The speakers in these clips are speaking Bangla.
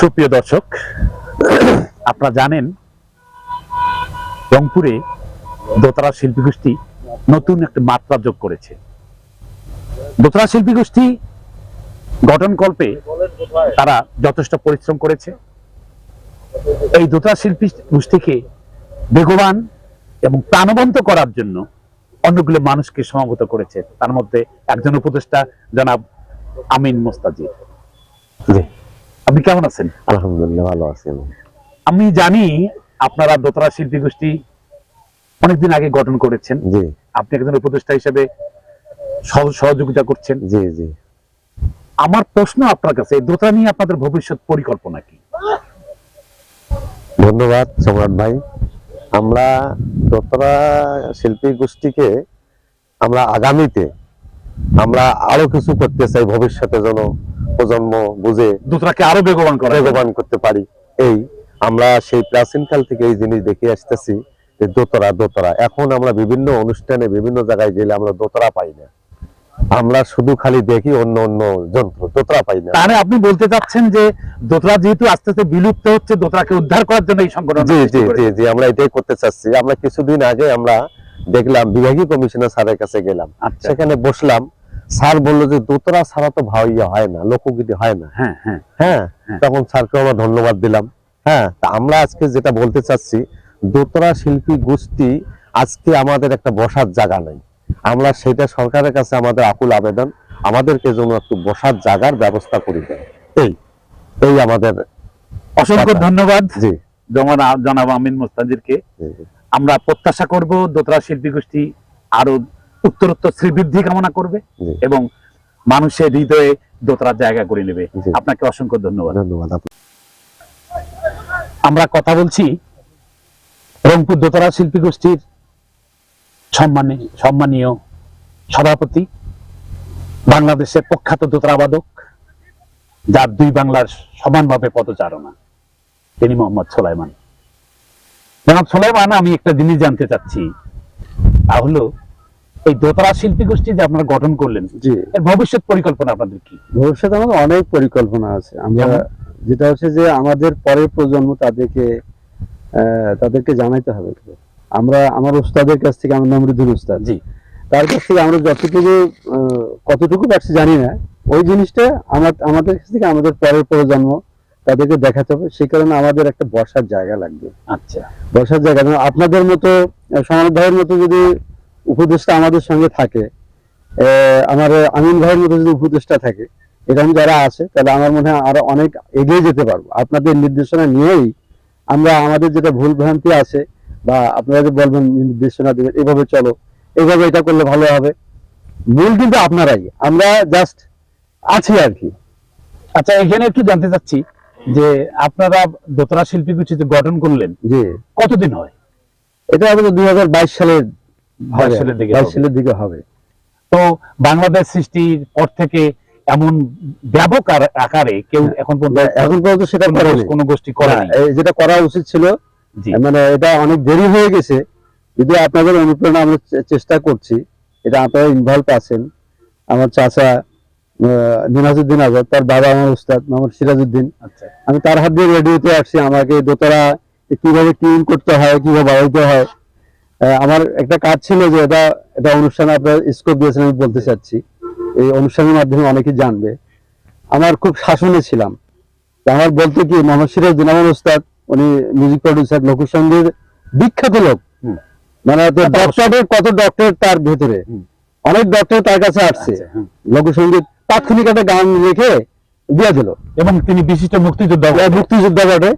সুপ্রিয় দর্শক, আপনারা জানেন রংপুরে দোতরা শিল্পী গোষ্ঠী নতুন একটা মাত্রা যোগ করেছে। দোতরা শিল্পী গোষ্ঠী গঠনকল্পে তারা যথেষ্ট পরিশ্রম করেছে। এই দোতরা শিল্পী গোষ্ঠীকে বেগবান এবং প্রাণবন্ত করার জন্য অন্যগুলো মানুষকে সমাগত করেছে। তার মধ্যে একজন উপদেষ্টা, জনাব আমিন মোস্তাজির। জি আপনি কেমন আছেন? আলহামদুলিল্লাহ ভালো আছি আমি। আমি জানি আপনারা দোতরা শিল্পী গোষ্ঠী অনেকদিন আগে গঠন করেছেন। জি। আপনি একজন উপদেষ্টা হিসেবে সহযোগিতা করছেন। জি জি। আমার প্রশ্ন আপনার কাছে দোতরা নিয়ে আপনাদের ভবিষ্যৎ পরিকল্পনা কি? ধন্যবাদ সম্রাট ভাই। আমরা দোতরা শিল্পী গোষ্ঠীকে আমরা আগামীতে আমরা আরও কিছু করতে চাই ভবিষ্যতে যেন প্রজন্ম বুঝে দোতরাকে আরও বেগবান করা বেগবান করতে পারি। এই আমরা সেই প্রাচীনকাল থেকে এই জিনিস দেখে আসতেছি যে দোতরা দোতরা। এখন আমরা বিভিন্ন অনুষ্ঠানে বিভিন্ন জায়গায় গেলে আমরা দোতরা পাই না। আমরা শুধু খালি দেখি অন্য অন্য যন্ত্র দোতরা পাই না। তাহলে আপনি বলতে চাচ্ছেন যে দোতরা যেহেতু আস্তে আস্তে বিলুপ্ত হচ্ছে দোতরাকে উদ্ধার করার জন্য এই সংগঠন জি জি জি জি আমরা এটাই করতে চাচ্ছি। আমরা কিছুদিন আগে আমরা দেখলাম বিভাগীয় কমিশনার স্যারের কাছে গেলাম। আচ্ছা। সেখানে বসলাম। স্যার বলল যে দোতরা ছাড়া তো ভাইয়া হয় না লোকগীতি হয় না। হ্যাঁ হ্যাঁ। হ্যাঁ হ্যাঁ। তখন স্যারকে আমরা ধন্যবাদ দিলাম। হ্যাঁ তা আমরা আজকে যেটা বলতে চাচ্ছি দোতরা শিল্পী গোষ্ঠী আজকে আমাদের একটা বসার জায়গা নাই। আমরা সেটা সরকারের কাছে আমাদের আকুল আবেদন আমাদেরকে যেন একটু বসার জায়গার ব্যবস্থা করে। দেয় এই এই আমাদের অসংখ্য ধন্যবাদ। জি। যেমন জনাব আমিন মোস্তাজিরকে। আমরা প্রত্যাশা করব দোতরা শিল্পী গোষ্ঠী আরও উত্তরোত্তর শ্রীবৃদ্ধি কামনা করবে এবং মানুষের হৃদয়ে দোতরার জায়গা করে নেবে। আপনাকে অসংখ্য ধন্যবাদ। ধন্যবাদ আমরা কথা বলছি রংপুর দোতরা শিল্পী গোষ্ঠীর সম্মানে সম্মানীয় সভাপতি বাংলাদেশের প্রখ্যাত দোতরাবাদক যার দুই বাংলার সমানভাবে পদচারণা। তিনি মোহাম্মদ সোলাইমান। জনাব সোলাইমান আমি একটা জিনিস জানতে চাচ্ছি। তা হলো এই দোতরা শিল্পী গোষ্ঠী যে আপনারা গঠন করলেন জি। এর ভবিষ্যৎ পরিকল্পনা আপনাদের কি? ভবিষ্যতে আমাদের অনেক পরিকল্পনা আছে। আমরা যেটা হচ্ছে যে আমাদের পরের প্রজন্ম তাদেরকে তাদেরকে জানাইতে হবে। আমরা আমার উস্তাদের কাছ থেকে আমার নমরুদ্দিন উস্তাদ। জি। তার কাছ থেকে আমরা যতটুকু কতটুকু পারছি জানি না। ওই জিনিসটা আমার আমাদের কাছ থেকে আমাদের পরের প্রজন্ম তাদেরকে দেখাতে হবে। সেই কারণে আমাদের একটা বসার জায়গা লাগবে। আচ্ছা। বসার জায়গা আপনাদের মতো সমাজ মতো যদি উপদেষ্টা আমাদের সঙ্গে থাকে। আমার আমিন ভাইয়ের মতো যদি উপদেষ্টা থাকে এরকম যারা আছে তাহলে আমার মনে হয় আরও অনেক এগিয়ে যেতে পারব। আপনাদের নির্দেশনা নিয়েই আমরা আমাদের যেটা ভুল ভ্রান্তি আছে বা আপনারা যে বলবেন নির্দেশনা দেবেন এভাবে চলো। এভাবে এটা করলে ভালো হবে। মূল কিন্তু আপনারাই। আমরা জাস্ট আছি আর কি। আচ্ছা এখানে একটু জানতে চাচ্ছি যে আপনারা দোতরা শিল্পী যে গঠন করলেন। যে কতদিন হয়? এটা আমাদের দুই হাজার বাইশ সালের হবে, 22 সালের দিকে হবে। তো বাংলাদেশ সৃষ্টির পর থেকে এমন ব্যাপক আকারে কেউ এখন পর্যন্ত এখন পর্যন্ত সেটা কোনো গোষ্ঠী- এই যেটা করা উচিত ছিল মানে এটা অনেক দেরি হয়ে গেছে। যদি আপনাদের অনুপ্রেরণা আমরা চেষ্টা করছি এটা আপনারা ইনভলভ আছেন। আমার চাচা নিনাজুদ্দিন আজাদ তার বাবা আমার উস্তাদ মোহাম্মদ সিরাজউদ্দিন। আচ্ছা। আমি তার হাত দিয়ে রেডিওতে আসছি আমাকে দোতারা কীভাবে টিউন করতে হয় কীভাবে বাড়াইতে হয়। আমার একটা কাজ ছিল যে এটা এটা অনুষ্ঠানে আপনার স্কোপ দিয়েছেন আমি বলতে চাচ্ছি। এই অনুষ্ঠানের মাধ্যমে অনেকে জানবে। আমার খুব শাসনে ছিলাম। আমার বলতে কি মোহাম্মদ সিরাজউদ্দিন আমার উস্তাদ উনি মিউজিক প্রডিউসার লোকসঙ্গীর বিখ্যাত লোক। মানে ডক্টরের কত ডক্টর তার ভেতরে। অনেক ডক্টর তার কাছে আসছে। আচ্ছা, লোকসঙ্গীত তাৎক্ষণিক একটা গান রেখে দিয়ে দিল। এবং তিনি বিশিষ্ট মুক্তিযোদ্ধা মুক্তিযোদ্ধা বটে।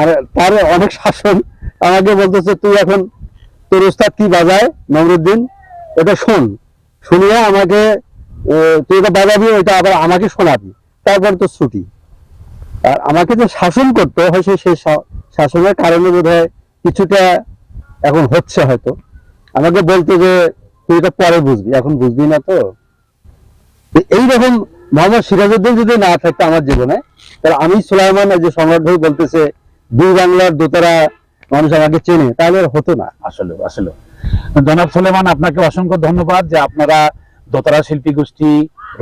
আর তার অনেক শাসন। আমাকে বলতেছে তুই এখন তোর উস্তাদ কি বাজায়, নমরুদ্দিন? এটা শোন, শুনিয়ে আমাকে তুই এটা বাজাবি, ওইটা আবার আমাকে শোনাবি, তারপর তো ছুটি। আর আমাকে যে শাসন করতে হয় সেই শাসনের কারণে বোধ কিছুটা এখন হচ্ছে হয়তো। আমাকে বলতো যে, তুই এটা পরে বুঝবি, এখন বুঝবি না তো। এইরকম মোহাম্মদ সিরাজউদ্দিন যদি না থাকতো আমার জীবনে, তাহলে আমি সুলাইমান যে সম্রাট ভাই বলতেছে, দুই বাংলার দোতারা মানুষ আমাকে চেনে তাহলে হতো না। আসলে আসলে। জনাব সুলেমান আপনাকে অসংখ্য ধন্যবাদ যে আপনারা দোতরা শিল্পী গোষ্ঠী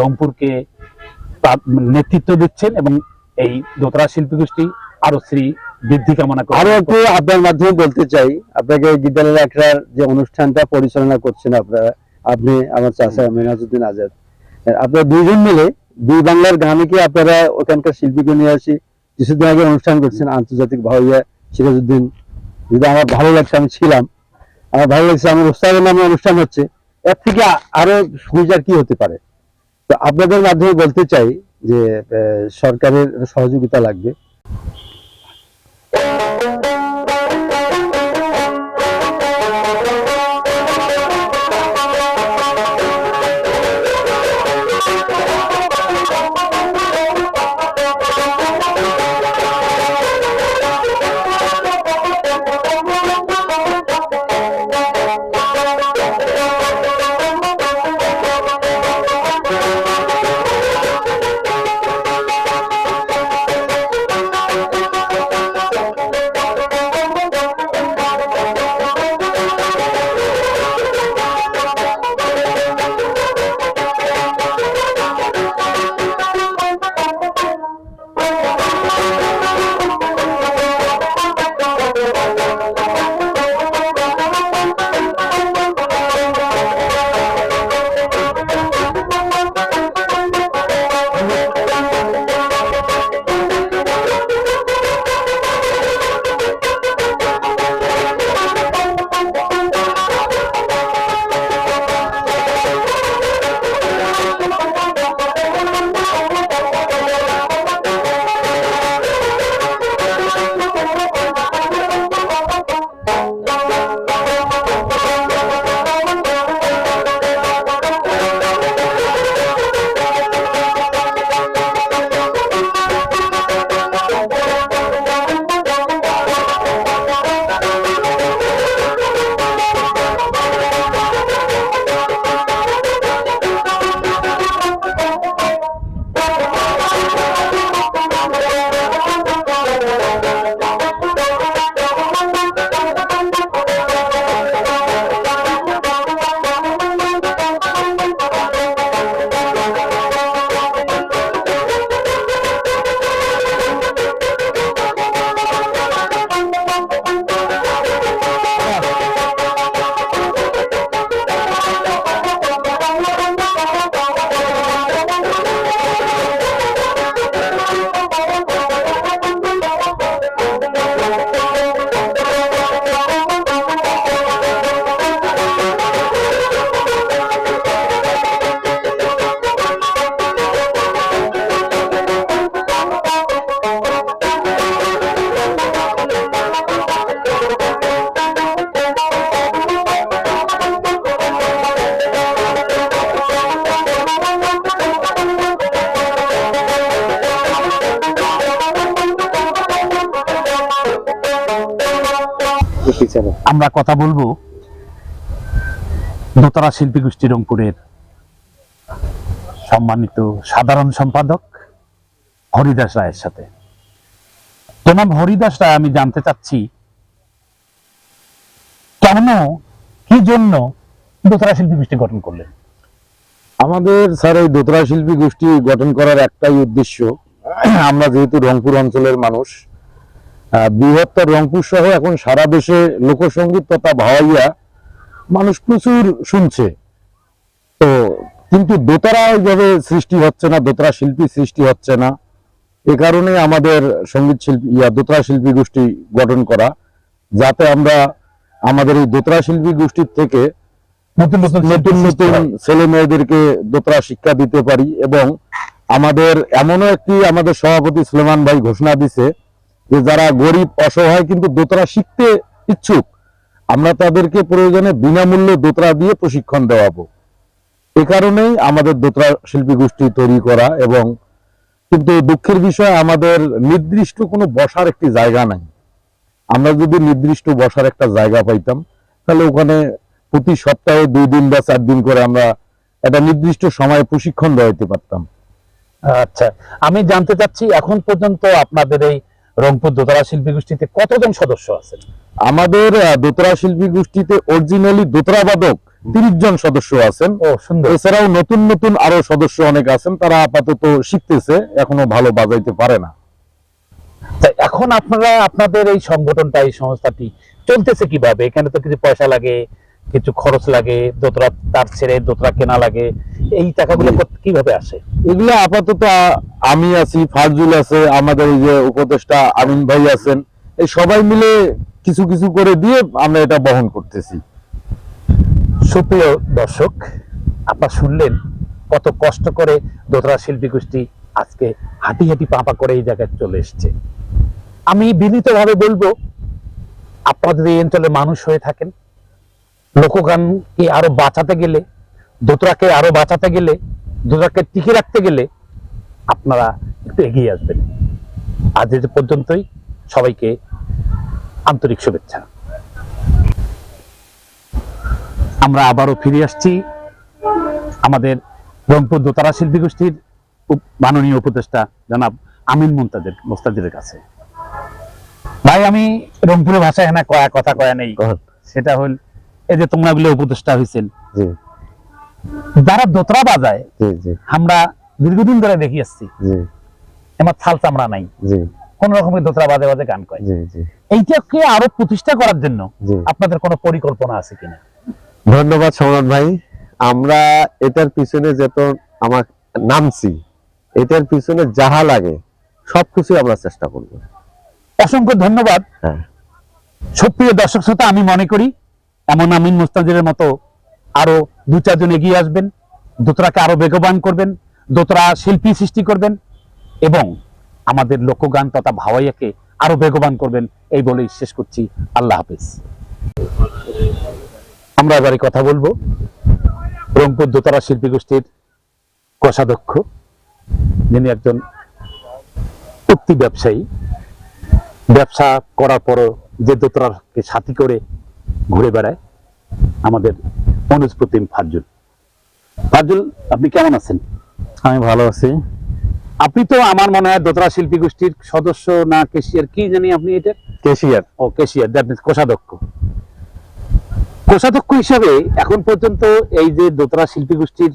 রংপুরকে নেতৃত্ব দিচ্ছেন এবং এই দোতরা শিল্পী গোষ্ঠী আরও শ্রী বৃদ্ধি কামনা করে আরও একটু আপনার মাধ্যমে বলতে চাই আপনাকে গিটার রাখার যে অনুষ্ঠানটা পরিচালনা করছেন আপনারা আপনি আমার চাচা মেনাজুদ্দিন আজাদ। আপনারা দুইজন মিলে দুই বাংলার গানে কি আপনারা ওখানকার শিল্পীকে নিয়ে আসি কিছুদিন আগে অনুষ্ঠান করছেন আন্তর্জাতিক ভাইয়া সিরাজউদ্দিন যেটা আমার ভালো লাগছে, আমি ছিলাম। আমার ভালো লাগছে, আমার উস্তাদের নামে অনুষ্ঠান হচ্ছে। এর থেকে আরও সুবিচার কি হতে পারে? তো আপনাদের মাধ্যমে বলতে চাই যে সরকারের সহযোগিতা লাগবে। আমরা কথা বলব দোতরা শিল্পী গোষ্ঠী রংপুরের সম্মানিত সাধারণ সম্পাদক হরিদাস রায়ের সাথে। জনাব হরিদাস রায় আমি জানতে চাচ্ছি কেন কি জন্য দোতারা শিল্পী গোষ্ঠী গঠন করলেন? আমাদের স্যার এই দোতরা শিল্পী গোষ্ঠী গঠন করার একটাই উদ্দেশ্য আমরা যেহেতু রংপুর অঞ্চলের মানুষ বৃহত্তর রংপুর সহ এখন সারা দেশে লোকসঙ্গীত তথা ভাওয়াইয়া মানুষ প্রচুর শুনছে। তো কিন্তু দোতারা ওইভাবে সৃষ্টি হচ্ছে না দোতরা শিল্পী সৃষ্টি হচ্ছে না। এ কারণে আমাদের সংগীত শিল্পী ইয়া দোতরা শিল্পী গোষ্ঠী গঠন করা যাতে আমরা আমাদের এই দোতরা শিল্পী গোষ্ঠীর থেকে নতুন নতুন নতুন ছেলে মেয়েদেরকে দোতরা শিক্ষা দিতে পারি এবং আমাদের এমনও একটি আমাদের সভাপতি সুলেমান ভাই ঘোষণা দিছে যে যারা গরিব, অসহায় কিন্তু দোতরা শিখতে ইচ্ছুক, আমরা তাদেরকে প্রয়োজনে বিনামূল্যে দোতরা দিয়ে প্রশিক্ষণ দেওয়াবো। এ কারণেই আমাদের দোতরা শিল্পী গোষ্ঠী তৈরি করা এবং কিন্তু দুঃখের বিষয়, আমাদের নির্দিষ্ট কোনো বসার একটি জায়গা নাই। আমরা যদি নির্দিষ্ট বসার একটা জায়গা পাইতাম, তাহলে ওখানে প্রতি সপ্তাহে দুই দিন বা চার দিন করে আমরা একটা নির্দিষ্ট সময় প্রশিক্ষণ দেওয়াইতে পারতাম। আচ্ছা আমি জানতে চাচ্ছি এখন পর্যন্ত আপনাদের এই রংপুর দোতরা শিল্পী গোষ্ঠীতে কতজন সদস্য আছেন? আমাদের দোতরা শিল্পী গোষ্ঠীতে অরিজিনালি দোতরা বাদক তিরিশ জন সদস্য আছেন। ও সুন্দর। এছাড়াও নতুন নতুন আরও সদস্য অনেক আছেন তারা আপাতত শিখতেছে এখনও ভালো বাজাইতে পারে না। এখন আপনারা আপনাদের এই সংগঠনটা এই সংস্থাটি চলতেছে কীভাবে? এখানে তো কিছু পয়সা লাগে কিছু খরচ লাগে দোতরা তার ছেড়ে দোতরা কেনা লাগে এই টাকাগুলো কীভাবে আসে? এগুলো আপাতত আমি আছি ফারজুল আছে আমাদের এই যে উপদেষ্টা আমিন ভাই আছেন এই সবাই মিলে কিছু কিছু করে দিয়ে আমরা এটা বহন করতেছি। সুপ্রিয় দর্শক আপনারা শুনলেন কত কষ্ট করে দোতরা শিল্পী গোষ্ঠী আজকে হাঁটি হাঁটি পাপা করে এই জায়গায় চলে এসছে। আমি বিনীতভাবে বলব আপনারা যদি এই অঞ্চলে মানুষ হয়ে থাকেন লোকগানকে আরও বাঁচাতে গেলে দোতরাকে আরও বাঁচাতে গেলে দোতরাকে টিকে রাখতে গেলে আপনারা একটু এগিয়ে আসবেন। আজ এ পর্যন্তই সবাইকে আন্তরিক শুভেচ্ছা। আমরা আবারও ফিরে আসছি আমাদের রংপুর দোতারা শিল্পী গোষ্ঠীর মাননীয় উপদেষ্টা জনাব আমিন মুমতাজের মোস্তাজিরের কাছে। ভাই আমি রংপুরের ভাষায় হ্যাঁ কয়া কথা কয়া নেই। সেটা হল এই যে তোমরা গুলো উপদেষ্টা হয়েছেন যারা দোতরা বাজায় আমরা দীর্ঘদিন ধরে দেখি আসছি। এবার থাল চামড়া নাই। কোন রকমের দোতরা বাজে বাজে গান কয়। এইটাকে আরও প্রতিষ্ঠা করার জন্য আপনাদের কোনো পরিকল্পনা আছে কিনা? ধন্যবাদ সম্রাট ভাই। আমরা এটার পিছনে যত আমার নামছি এটার পিছনে যাহা লাগে সবকিছু আমরা চেষ্টা করব। অসংখ্য ধন্যবাদ। হ্যাঁ। সুপ্রিয় দর্শক শ্রোতা আমি মনে করি এমন আমিন মুস্তাজিরের মতো আরও দু চারজন এগিয়ে আসবেন, দোতরাকে আরও বেগবান করবেন, দোতরা শিল্পী সৃষ্টি করবেন এবং আমাদের লোকগান তথা ভাওয়াইয়াকে আরও বেগবান করবেন, এই বলেই শেষ করছি। আল্লাহ হাফেজ। আমরা এবারে কথা বলব রংপুর দোতরা শিল্পী গোষ্ঠীর কোষাধ্যক্ষ, যিনি একজন উক্তি ব্যবসায়ী। ব্যবসা করার পরও যে দোতরাকে সাথী করে ঘুরে বেড়ায়। আমাদের অনুজ প্রতিম ফাজুল ফাজুল আপনি কেমন আছেন? আমি ভালো আছি। আপনি তো আমার মনে হয় দোতরা শিল্পী গোষ্ঠীর সদস্য না কেশিয়ার। কি জানি আপনি এটা? কেশিয়ার। ও কেশিয়ার দ্যাট মিনস কোষাধ্যক্ষ। কোষাধ্যক্ষ হিসাবে এখন পর্যন্ত এই যে দোতরা শিল্পী গোষ্ঠীর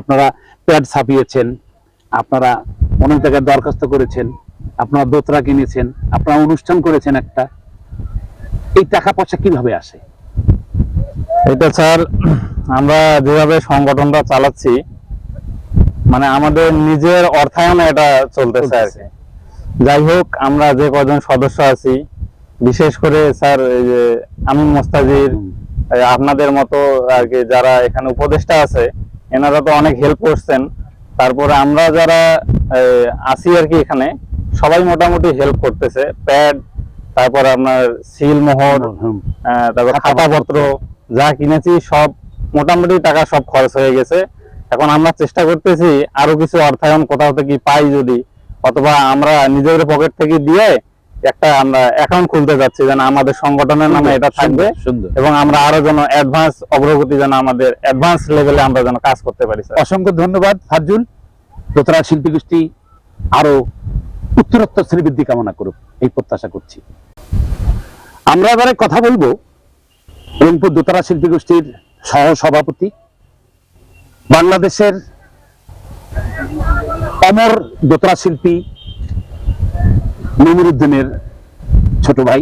আপনারা প্যাড ছাপিয়েছেন আপনারা অনেক জায়গায় দরখাস্ত করেছেন আপনারা দোতরা কিনেছেন আপনারা অনুষ্ঠান করেছেন একটা। এই টাকা পয়সা কীভাবে আসে? এটা স্যার আমরা যেভাবে সংগঠনটা চালাচ্ছি মানে আমাদের নিজের অর্থায়নে এটা চলতেছে আর কি। যাই হোক আমরা যে কজন সদস্য আছি বিশেষ করে স্যার এই যে আমিন মোস্তাজির আপনাদের মতো আর কি যারা এখানে উপদেষ্টা আছে এনারা তো অনেক হেল্প করছেন। তারপরে আমরা যারা আছি আর কি এখানে সবাই মোটামুটি হেল্প করতেছে। প্যাড তারপর আপনার সিল মোহর তারপর খাতাপত্র যা কিনেছি সব মোটামুটি টাকা সব খরচ হয়ে গেছে। এখন আমরা চেষ্টা করতেছি আরও কিছু অর্থায়ন কোথাও থেকে পাই যদি অথবা আমরা নিজেদের পকেট থেকে দিয়ে একটা আমরা অ্যাকাউন্ট খুলতে যাচ্ছি যেন আমাদের সংগঠনের নামে এটা থাকবে। এবং আমরা আরও যেন অ্যাডভান্স অগ্রগতি যেন আমাদের অ্যাডভান্স লেভেলে আমরা যেন কাজ করতে পারি স্যার। অসংখ্য ধন্যবাদ ফাজুল। দোতরা শিল্পী গোষ্ঠী আরও উত্তরোত্তর শ্রীবৃদ্ধি কামনা করুক এই প্রত্যাশা করছি। আমরা এবারে কথা বলব রংপুর দোতারা শিল্পী গোষ্ঠীর সহ সভাপতি বাংলাদেশের অমর দোতরা শিল্পী নমিরুদ্দিনের ছোট ভাই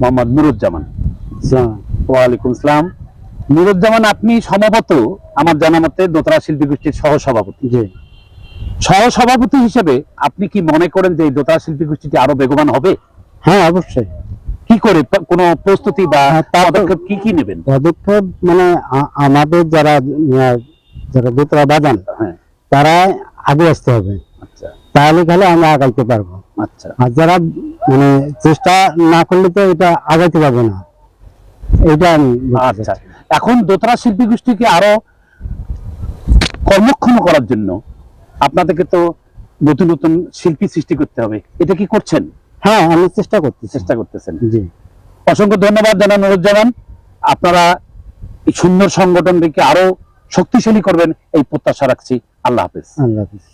মোহাম্মদ নুরুজ্জামান। ওয়ালাইকুম আসসালাম নুরুজ্জামান আপনি সম্ভবত আমার জানা মতে দোতরা শিল্পী গোষ্ঠীর সহ সভাপতি জি। সহ সভাপতি হিসেবে আপনি কি মনে করেন যে এই দোতরা শিল্পী গোষ্ঠীটি আরও বেগবান হবে? হ্যাঁ অবশ্যই। কি করে? কোনো প্রস্তুতি বা হ্যাঁ, পদক্ষেপ কি কি নেবেন? পদক্ষেপ মানে আমাদের যারা যারা দোতরা বাজান হ্যাঁ। তারা আগে আসতে হবে। আচ্ছা। তাহলে খেলে আমরা আগাইতে পারব। আচ্ছা। আর যারা মানে চেষ্টা না করলে তো এটা আগাইতে পারব না। এটা আমি আচ্ছা। এখন দোতরা শিল্পী গোষ্ঠীকে আরও কর্মক্ষম করার জন্য আপনাদেরকে তো নতুন নতুন শিল্পী সৃষ্টি করতে হবে। এটা কি করছেন? হ্যাঁ আমি চেষ্টা করতেছি। চেষ্টা করতেছেন। জি। অসংখ্য ধন্যবাদ জানান অনুরোধ জানান। আপনারা এই সুন্দর সংগঠনটিকে আরও শক্তিশালী করবেন এই প্রত্যাশা রাখছি। আল্লাহ হাফিজ। আল্লাহ হাফিজ।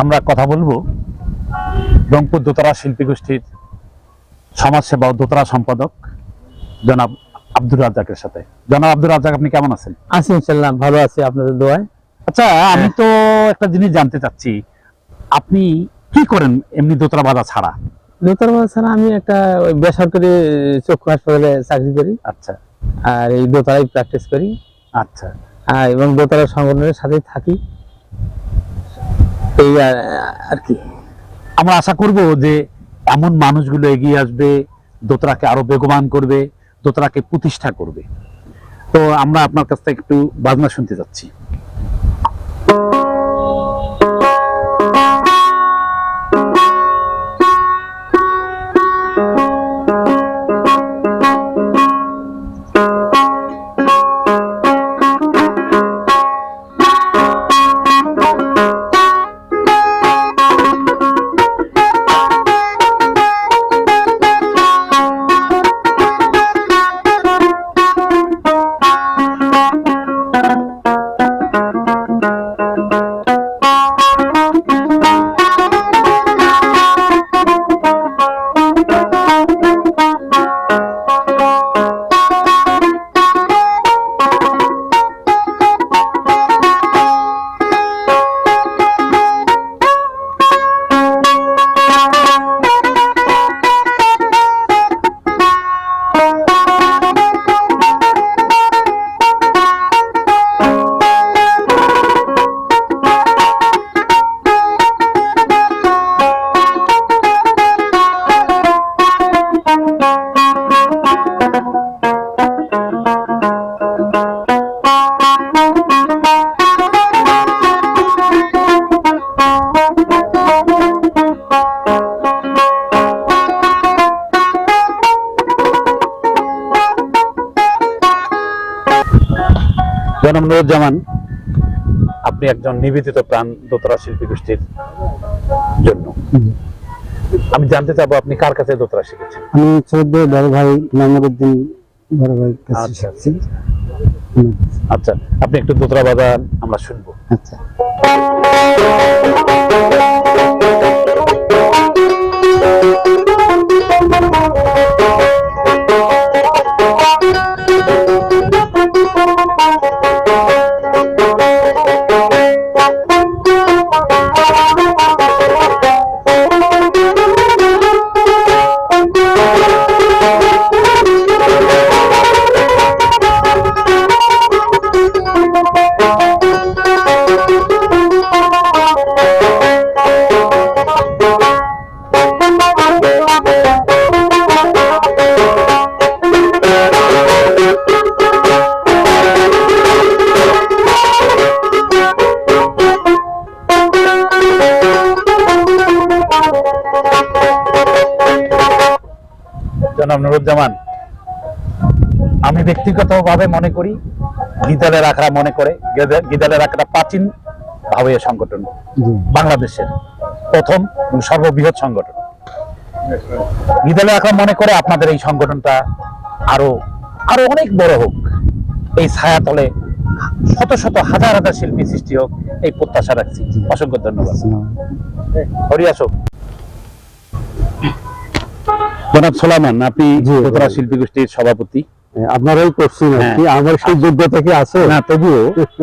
আমরা কথা বলব রংপুর দোতারা শিল্পী গোষ্ঠীর সমাজসেবা ও দোতারা সম্পাদক জনাব আব্দুর রাজ্জাকের সাথে। জনাব আব্দুর রাজ্জাক আপনি কেমন আছেন? আছি ইনশাল্লাহ ভালো আছি আপনাদের দোয়ায়। আচ্ছা আমি তো একটা জিনিস জানতে চাচ্ছি। আপনি কি করেন এমনি দোতরা বাধা ছাড়া? দোতার ছাড়া আমি একটা বেসরকারি চক্ষু হাসপাতালে চাকরি করি। আচ্ছা। আর এই দোতারাই প্র্যাকটিস করি। আচ্ছা। আর এবং দোতারা সংগঠনের সাথেই থাকি। এই আর- কি। আমরা আশা করব যে এমন মানুষগুলো এগিয়ে আসবে, দোতরাকে আরও বেগবান করবে, দোতরাকে প্রতিষ্ঠা করবে। তো আমরা আপনার কাছ থেকে একটু বাজনা শুনতে যাচ্ছি নিবেদিত প্রাণ দোতরা শিল্পী গোষ্ঠীর জন্য। আমি জানতে চাবো আপনি কার কাছে দোতরা শিখেছেন? আমি চৌদ্দ বড় ভাই নামরুদ্দিন বড় ভাই আচ্ছা আচ্ছা আপনি একটু দোতরা বাজান আমরা শুনব। আচ্ছা। ব্যক্তিগতভাবে মনে করি গিদালের আখড়া মনে করে গিদালের আখড়া প্রাচীন ভাবে সংগঠন বাংলাদেশের প্রথম এবং সর্ববৃহৎ সংগঠন। গিদালের আখড়া মনে করে আপনাদের এই সংগঠনটা আরও আরও অনেক বড় হোক। এই ছায়াতলে শত শত হাজার হাজার শিল্পী সৃষ্টি হোক এই প্রত্যাশা রাখছি। অসংখ্য ধন্যবাদ। হরি আসুক। জনাব সোলামান আপনি। শিল্পী গোষ্ঠীর সভাপতি। আপনারাই করছেন কি। আমার সেই যোগ্যতা কি আছে? না তবুও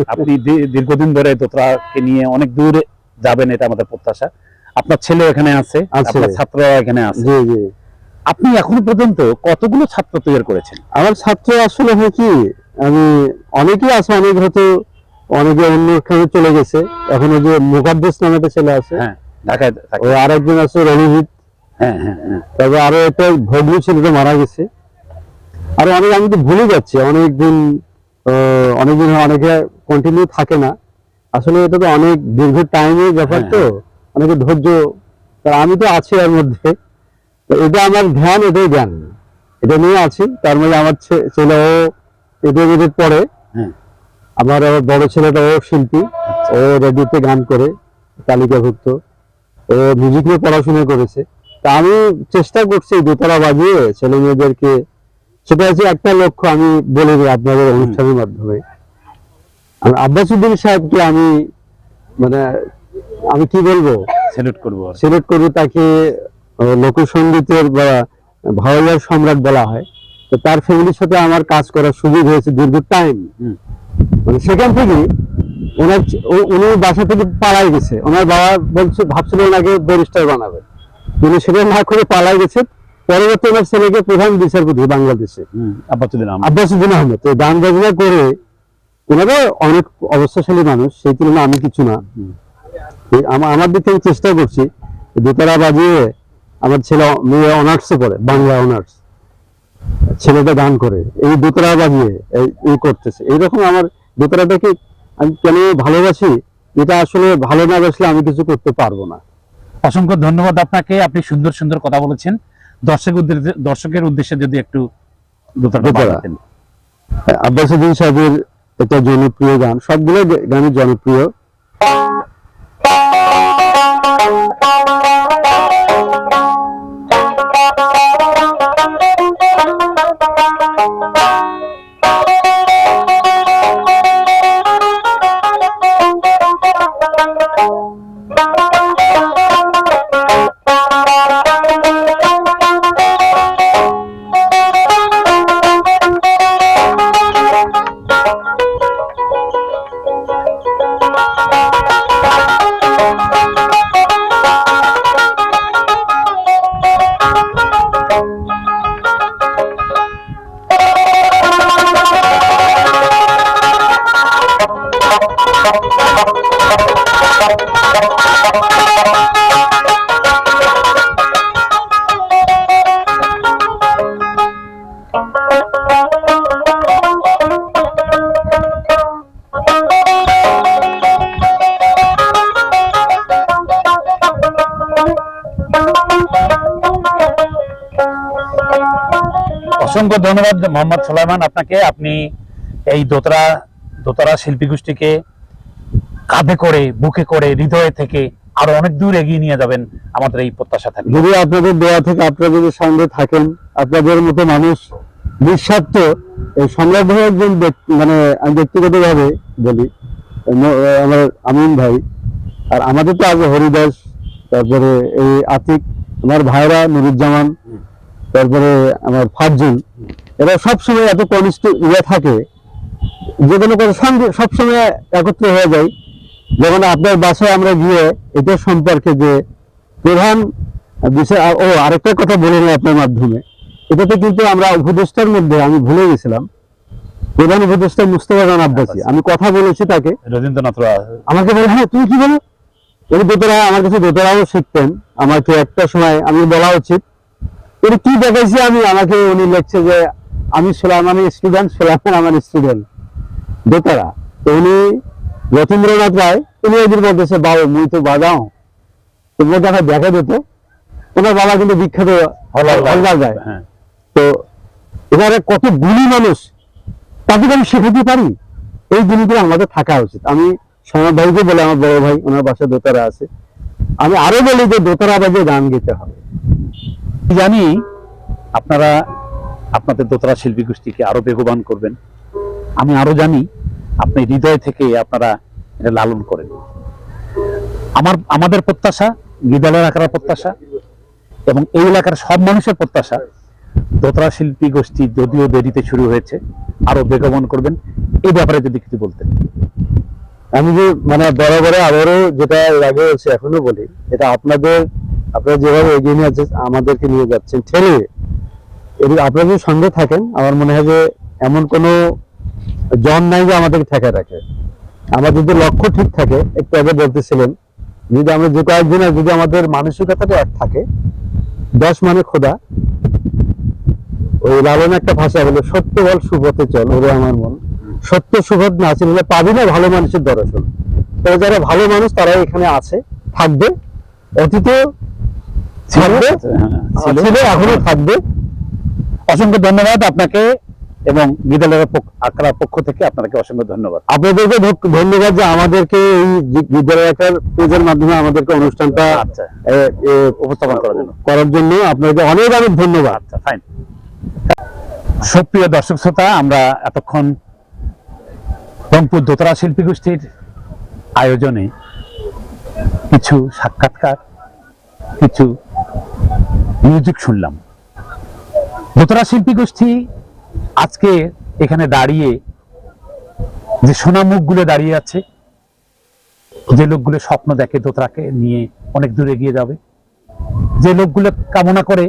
আপনি দীর্ঘদিন ধরে দোতরাকে নিয়ে অনেক দূরে যাবেন এটা আমাদের প্রত্যাশা। আপনার ছেলে এখানে আছে। আপনার ছাত্ররা এখানে আছে। জি জি। আপনি এখনও পর্যন্ত কতগুলো ছাত্র তৈরি করেছেন? আমার ছাত্র আসলে হয় কি আমি অনেকেই আছে অনেক হয়তো অনেকে অন্যখানে চলে গেছে। এখন ওই যে মুকাদ্দেস নামে একটা ছেলে আছে। হ্যাঁ ঢাকায়। ও আরেকজন আছে রণজিৎ। হ্যাঁ হ্যাঁ হ্যাঁ। তবে আরও একটা ভগ্নী ছেলেটা মারা গেছে। আর অনেক আমি তো ভুলে যাচ্ছি অনেকদিন অনেকদিন অনেকে কন্টিনিউ থাকে না। আসলে এটা তো অনেক দীর্ঘ টাইমের ব্যাপার তো অনেকে ধৈর্য আমি তো আছি এর মধ্যে। তো এটা আমার ধ্যান এটাই জ্ঞান। এটা নিয়ে আছি তার মধ্যে আমার ছে- ছেলেও এদের পড়ে। হ্যাঁ। আমার বড় ছেলেটাও শিল্পী ও রেডিওতে গান করে তালিকাভুক্ত। ও মিউজিক নিয়ে পড়াশোনা করেছে। তা আমি চেষ্টা করছি দোতলা বাজিয়ে ছেলে মেয়েদেরকে সেটা হচ্ছে একটা লক্ষ্য আমি বলে দিই আপনাদের অনুষ্ঠানের মাধ্যমে। আর আব্বাসুদ্দিন সাহেবকে আমি মানে আমি কি বলব? স্যালুট করব। সিলেক্ট করব তাকে লোকসঙ্গীতের বা ভাওয়াইয়ার সম্রাট বলা হয়। তো তার ফ্যামিলির সাথে আমার কাজ করার সুযোগ হয়েছে দীর্ঘ টাইম হুম। মানে সেখান থেকে ওনার উনি বাসা থেকে পালাই গেছে। ওনার বাবা বলছে ভাবছিল ওনাকে ব্যারিস্টার বানাবে। উনি সেটা না করে পালাই গেছে। পরবর্তী ওনার ছেলেকে প্রধান বিচারপতি বাংলাদেশে। আব্বাসুদ্দিন আহমদ। আব্বাসুদ্দিন আহমেদ। তো বাজনা করে ওনারা অনেক অবস্থাশালী মানুষ সেই তুলনায় আমি কিছু না। আমার দিক থেকে চেষ্টা করছি দোতারা বাজিয়ে আমার ছেলে মেয়ে অনার্সে পড়ে বাংলা অনার্স। ছেলেটা গান করে এই দোতারা বাজিয়ে এই এই করতেছে। এইরকম আমার দোতারাটাকে আমি কেন ভালোবাসি এটা আসলে ভালো না বাসলে আমি কিছু করতে পারব না। অসংখ্য ধন্যবাদ আপনাকে আপনি সুন্দর সুন্দর কথা বলেছেন। দর্শক উদ্দেশ্যে দর্শকের উদ্দেশ্যে যদি একটু আব্বাস উদ্দিন সাহেবের একটা জনপ্রিয় গান সবগুলো গানই জনপ্রিয়। মোহাম্মদ সোলাইমান, আপনাকে আপনি এই দোতরা দোতরা শিল্পী গোষ্ঠীকে কাঁধে করে, বুকে করে, হৃদয়ে থেকে আরও অনেক দূর এগিয়ে নিয়ে যাবেন আমাদের এই প্রত্যাশা থাকে যদি আপনাদের দোয়া থেকে আপনারা যদি সঙ্গে থাকেন, আপনাদের মতো মানুষ নিঃস্বার্থ এই ভাই একজন মানে আমি ব্যক্তিগত ভাবে বলি আমার আমিন ভাই, আর আমাদের তো আগে হরিদাস, তারপরে এই আতিক, আমার ভাইরা নুরুজ্জামান, তারপরে আমার ফারজুল এরা সবসময় এত কনিষ্ঠ ইয়ে থাকে যে কোনো করে সঙ্গে সবসময় একত্র হয়ে যায়। যেমন আপনার বাসায় আমরা গিয়ে এটা সম্পর্কে যে প্রধান বিষয় ও আরেকটা কথা বলে নেই আপনার মাধ্যমে। এটাতে কিন্তু আমরা উপদেষ্টার মধ্যে আমি ভুলে গেছিলাম। প্রধান উপদেষ্টা মুস্তফা খান আব্বাসী। আমি কথা বলেছি তাকে। রবীন্দ্রনাথ আমাকে বলে হ্যাঁ তুমি কি বলো? উনি দোতরা আমার কাছে দোতরাও শিখতেন। আমাকে একটা সময় আমি বলা উচিত। উনি কি দেখাইছি আমি? আমাকে উনি লেখছে যে আমি সোলাইমানের স্টুডেন্ট সোলাইমান আমার স্টুডেন্ট দোতরা তো উনি রথীন্দ্রনাথ রায় উনি একদিন বলতেছে বাবু মুই তো বাজাও। তো মোট দেখা দেখা যেত ওনার বাবা কিন্তু বিখ্যাত হলদার যায় হ্যাঁ। তো এবারে কত গুণী মানুষ তাদেরকে আমি শেখাতে পারি। এই জিনিসগুলো আমাদের থাকা উচিত। আমি সময় ভাইকে বলে আমার বড় ভাই ওনার বাসায় দোতারা আছে। আমি আরও বলি যে দোতারা বাজে গান গেতে হবে। জানি আপনারা আপনাদের দোতরা শিল্পী গোষ্ঠীকে আরও বেগবান করবেন। আমি আরও জানি আপনি হৃদয় থেকে আপনারা এটা লালন করেন। আমার, আমাদের প্রত্যাশা গিদাল এলাকার প্রত্যাশা এবং এই এলাকার সব মানুষের প্রত্যাশা দোতরা শিল্পী গোষ্ঠী যদিও দেরিতে শুরু হয়েছে, আরও বেগবান করবেন। এই ব্যাপারে যদি কিছু বলতেন। আমি যে মানে বড় আবারও যেটা এর আগে এখনও বলি, এটা আপনাদের, আপনারা যেভাবে এগিয়ে নিয়ে আমাদেরকে নিয়ে যাচ্ছেন, ঠেলে এটি আপনারা যদি সঙ্গে থাকেন আমার মনে হয় যে এমন কোনো জন নাই যে আমাদেরকে ঠেকা রাখে। আমাদের যদি লক্ষ্য ঠিক থাকে একটু আগে বলতেছিলেন যদি আমরা যে কয়েকদিনে যদি আমাদের মানসিকতাটা এক থাকে দশ মানে খোদা। ওই লালন একটা ভাষা বলে সত্য বল সুপথে চল। ওরে আমার মন। সত্য সুপথ না আছে পাবি না ভালো মানুষের দর্শন। তো যারা ভালো মানুষ তারা এখানে আছে থাকবে। অতীতে থাকবে। হ্যাঁ, এখনও থাকবে। অসংখ্য ধন্যবাদ আপনাকে এবং বিদ্যালয়ের আখড়ার পক্ষ থেকে আপনাকে অসংখ্য ধন্যবাদ। আপনাদেরকে ধন্যবাদ যে আমাদেরকে এই বিদ্যালয় একটা পেজের মাধ্যমে আমাদেরকে অনুষ্ঠানটা আচ্ছা। উপস্থাপন করার জন্য। করার জন্য আপনাকে অনেক অনেক ধন্যবাদ। আচ্ছা ফাইন সুপ্রিয় দর্শক শ্রোতা আমরা এতক্ষণ রংপুর দোতরা শিল্পী গোষ্ঠীর আয়োজনে কিছু সাক্ষাৎকার কিছু মিউজিক শুনলাম। দোতরা শিল্পী গোষ্ঠী আজকে এখানে দাঁড়িয়ে যে সোনা মুখগুলো দাঁড়িয়ে আছে, যে লোকগুলো স্বপ্ন দেখে দোতরাকে নিয়ে অনেক দূরে এগিয়ে যাবে, যে লোকগুলো কামনা করে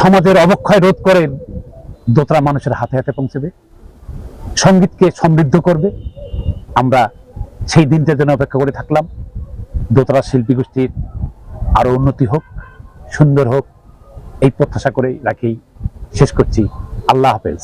সমাজের অবক্ষয় রোধ করে দোতরা মানুষের হাতে হাতে পৌঁছবে, সঙ্গীতকে সমৃদ্ধ করবে। আমরা সেই দিনটার জন্য অপেক্ষা করে থাকলাম। দোতরা শিল্পী গোষ্ঠীর আরও উন্নতি হোক, সুন্দর হোক এই প্রত্যাশা করে রাখি। শেষ করছি। আল্লাহ হাফেজ।